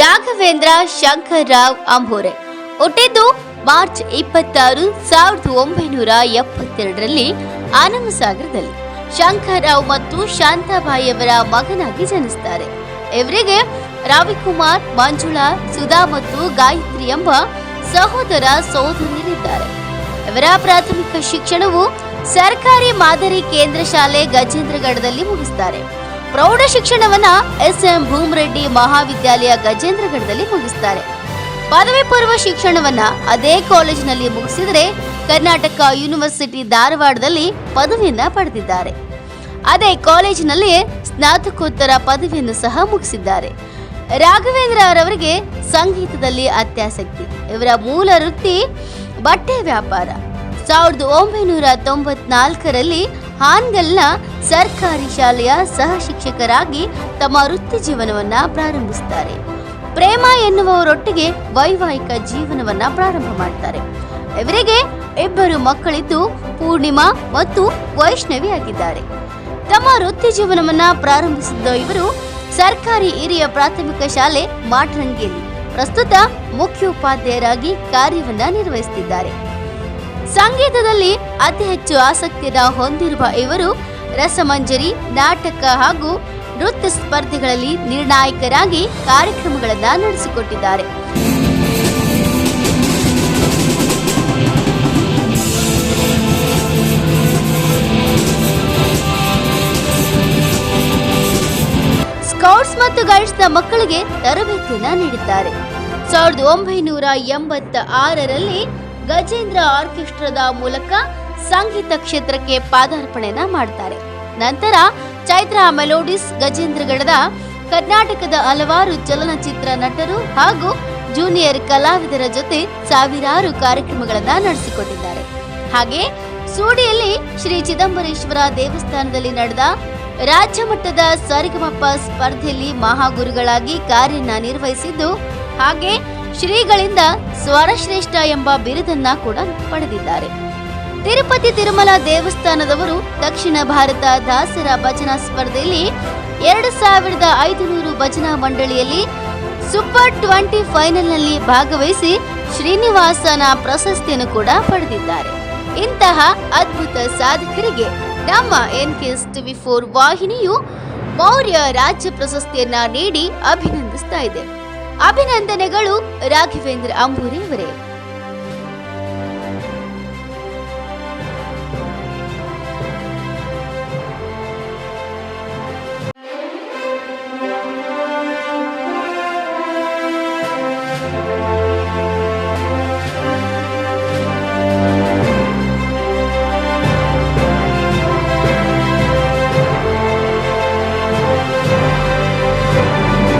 ರಾಘವೇಂದ್ರ ಶಂಕರ್ ರಾವ್ ಅಂಬೋರೆ. ಹುಟ್ಟಿದ್ದು ಮಾರ್ಚ್ ಇಪ್ಪತ್ತಾರು, ಸಾವಿರದ ಒಂಬೈನೂರ ಎಪ್ಪತ್ತೆರಡರಲ್ಲಿ ಆನಂದಸಾಗರದಲ್ಲಿ ಶಂಕರ್ ರಾವ್ ಮತ್ತು ಶಾಂತಾಬಾಯಿಯವರ ಮಗನಾಗಿ ಜನಿಸುತ್ತಾರೆ ಇವರಿಗೆ ರವಿಕುಮಾರ್, ಮಂಜುಳಾ, ಸುಧಾ ಮತ್ತು ಗಾಯತ್ರಿ ಎಂಬ ಸಹೋದರ ಸಹೋದರಿಯರಿದ್ದಾರೆ. ಇವರ ಪ್ರಾಥಮಿಕ ಶಿಕ್ಷಣವು ಸರ್ಕಾರಿ ಮಾದರಿ ಕೇಂದ್ರ ಶಾಲೆ ಗಜೇಂದ್ರಗಢದಲ್ಲಿ ಮುಗಿಸ್ತಾರೆ. ಪ್ರೌಢ ಶಿಕ್ಷಣವನ್ನ ಎಸ್ ಎಂ ಭೂಮರೆಡ್ಡಿ ಮಹಾವಿದ್ಯಾಲಯ ಗಜೇಂದ್ರಗಢದಲ್ಲಿ ಮುಗಿಸ್ತಾರೆ. ಪದವಿ ಪೂರ್ವ ಶಿಕ್ಷಣವನ್ನ ಅದೇ ಕಾಲೇಜಿನಲ್ಲಿ ಮುಗಿಸಿದರೆ ಕರ್ನಾಟಕ ಯೂನಿವರ್ಸಿಟಿ ಧಾರವಾಡದಲ್ಲಿ ಪದವಿಯನ್ನ ಪಡೆದಿದ್ದಾರೆ. ಅದೇ ಕಾಲೇಜಿನಲ್ಲಿಯೇ ಸ್ನಾತಕೋತ್ತರ ಪದವಿಯನ್ನು ಸಹ ಮುಗಿಸಿದ್ದಾರೆ. ರಾಘವೇಂದ್ರ ಅವರವರಿಗೆ ಸಂಗೀತದಲ್ಲಿ ಅತ್ಯಾಸಕ್ತಿ. ಇವರ ಮೂಲ ವೃತ್ತಿ ಬಟ್ಟೆ ವ್ಯಾಪಾರ. ಸಾವಿರದ ಒಂಬೈನೂರ ತೊಂಬತ್ನಾಲ್ಕರಲ್ಲಿ ಹಾನ್ಗಲ್ನ ಸರ್ಕಾರಿ ಶಾಲೆಯ ಸಹ ಶಿಕ್ಷಕರಾಗಿ ತಮ್ಮ ವೃತ್ತಿ ಜೀವನವನ್ನ ಪ್ರಾರಂಭಿಸುತ್ತಾರೆ. ಪ್ರೇಮ ಎನ್ನುವವರೊಟ್ಟಿಗೆ ವೈವಾಹಿಕ ಜೀವನವನ್ನ ಪ್ರಾರಂಭ ಮಾಡ್ತಾರೆ. ಇವರಿಗೆ ಇಬ್ಬರು ಮಕ್ಕಳಿದ್ದು ಪೂರ್ಣಿಮಾ ಮತ್ತು ವೈಷ್ಣವಿ ಆಗಿದ್ದಾರೆ. ತಮ್ಮ ವೃತ್ತಿ ಜೀವನವನ್ನ ಪ್ರಾರಂಭಿಸಿದ್ದ ಇವರು ಸರ್ಕಾರಿ ಹಿರಿಯ ಪ್ರಾಥಮಿಕ ಶಾಲೆ ಮಾಟ್ರಂಗಿಯಲ್ಲಿ ಪ್ರಸ್ತುತ ಮುಖ್ಯೋಪಾಧ್ಯಾಯರಾಗಿ ಕಾರ್ಯವನ್ನ ನಿರ್ವಹಿಸುತ್ತಿದ್ದಾರೆ. ಸಂಗೀತದಲ್ಲಿ ಅತಿ ಹೆಚ್ಚು ಆಸಕ್ತಿಯನ್ನ ಹೊಂದಿರುವ ಇವರು ರಸಮಂಜರಿ, ನಾಟಕ ಹಾಗೂ ನೃತ್ಯ ಸ್ಪರ್ಧೆಗಳಲ್ಲಿ ನಿರ್ಣಾಯಕರಾಗಿ ಕಾರ್ಯಕ್ರಮಗಳನ್ನು ನಡೆಸಿಕೊಟ್ಟಿದ್ದಾರೆ. ಸ್ಕೌಟ್ಸ್ ಮತ್ತು ಗೈಡ್ಸ್ನ ಮಕ್ಕಳಿಗೆ ತರಬೇತಿಯನ್ನು ನೀಡಿದ್ದಾರೆ. ಸಾವಿರದ ಒಂಬೈನೂರ ಎಂಬತ್ತ ಆರರಲ್ಲಿ ಗಜೇಂದ್ರ ಆರ್ಕೆಸ್ಟ್ರಾದ ಮೂಲಕ ಸಂಗೀತ ಕ್ಷೇತ್ರಕ್ಕೆ ಪಾದಾರ್ಪಣೆನ ಮಾಡ್ತಾರೆ. ನಂತರ ಚೈತ್ರ ಮೆಲೋಡಿಸ್ ಗಜೇಂದ್ರಗಢದ ಕರ್ನಾಟಕದ ಹಲವಾರು ಚಲನಚಿತ್ರ ನಟರು ಹಾಗೂ ಜೂನಿಯರ್ ಕಲಾವಿದರ ಜೊತೆ ಸಾವಿರಾರು ಕಾರ್ಯಕ್ರಮಗಳನ್ನ ನಡೆಸಿಕೊಟ್ಟಿದ್ದಾರೆ. ಹಾಗೆ ಸೂಡಿಯಲ್ಲಿ ಶ್ರೀ ಚಿದಂಬರೇಶ್ವರ ದೇವಸ್ಥಾನದಲ್ಲಿ ನಡೆದ ರಾಜ್ಯ ಮಟ್ಟದ ಸರಿಗಮಪ್ಪ ಸ್ಪರ್ಧೆಯಲ್ಲಿ ಮಹಾಗುರುಗಳಾಗಿ ಕಾರ್ಯನ ನಿರ್ವಹಿಸಿದ್ದು ಹಾಗೆ ಶ್ರೀಗಳಿಂದ ಸ್ವರಶ್ರೇಷ್ಠ ಎಂಬ ಬಿರುದನ್ನ ಕೂಡ ಪಡೆದಿದ್ದಾರೆ. ತಿರುಪತಿ ತಿರುಮಲ ದೇವಸ್ಥಾನದವರು ದಕ್ಷಿಣ ಭಾರತ ದಾಸರ ಭಜನಾ ಸ್ಪರ್ಧೆಯಲ್ಲಿ ಎರಡು ಸಾವಿರದ ಐದುನೂರು ಭಜನಾ ಮಂಡಳಿಯಲ್ಲಿ ಸೂಪರ್ ಟ್ವೆಂಟಿ ಫೈನಲ್ನಲ್ಲಿ ಭಾಗವಹಿಸಿ ಶ್ರೀನಿವಾಸನ ಪ್ರಶಸ್ತಿಯನ್ನು ಕೂಡ ಪಡೆದಿದ್ದಾರೆ. ಇಂತಹ ಅದ್ಭುತ ಸಾಧಕರಿಗೆ ನಮ್ಮ ಎನ್ ಕೆಸ್ ಟಿವಿ ಫೋರ್ ವಾಹಿನಿಯು ಮೌರ್ಯ ರಾಜ್ಯ ಪ್ರಶಸ್ತಿಯನ್ನ ನೀಡಿ ಅಭಿನಂದಿಸ್ತಾ ಇದೆ. ಅಭಿನಂದನೆಗಳು ರಾಘವೇಂದ್ರ ಅಂಬೂರಿ ಅವರೇ